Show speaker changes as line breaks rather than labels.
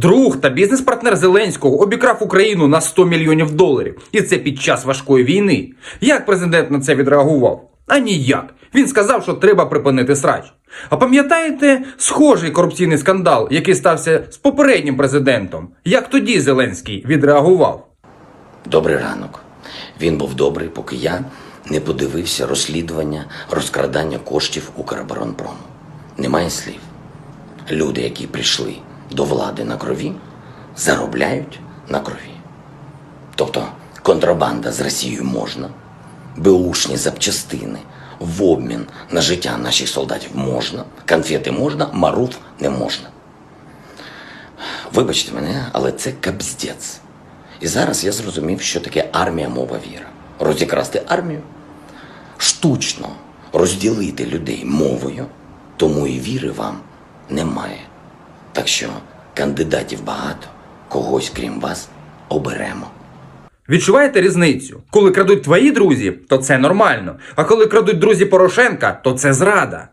Друг та бізнес-партнер Зеленського обікрав Україну на 100 мільйонів доларів, і це під час важкої війни. Як президент на це відреагував? А ніяк. Він сказав, що треба припинити срач. А пам'ятаєте схожий корупційний скандал, який стався з попереднім президентом? Як тоді Зеленський відреагував?
Добрий ранок. Він був добрий, поки я не подивився розслідування розкрадання коштів Укроборонпрому. Немає слів. Люди, які прийшли до влади на крові, заробляють на крові. Тобто контрабанда з Росією можна, беушні запчастини в обмін на життя наших солдатів можна, конфети можна, маруф не можна. Вибачте мене, але це кабздець. І зараз я зрозумів, що таке армія мова віра. Розікрасти армію, штучно розділити людей мовою, тому і віри вам немає. Так що кандидатів багато, когось крім вас оберемо.
Відчуваєте різницю? Коли крадуть твої друзі, то це нормально. А коли крадуть друзі Порошенка, то це зрада.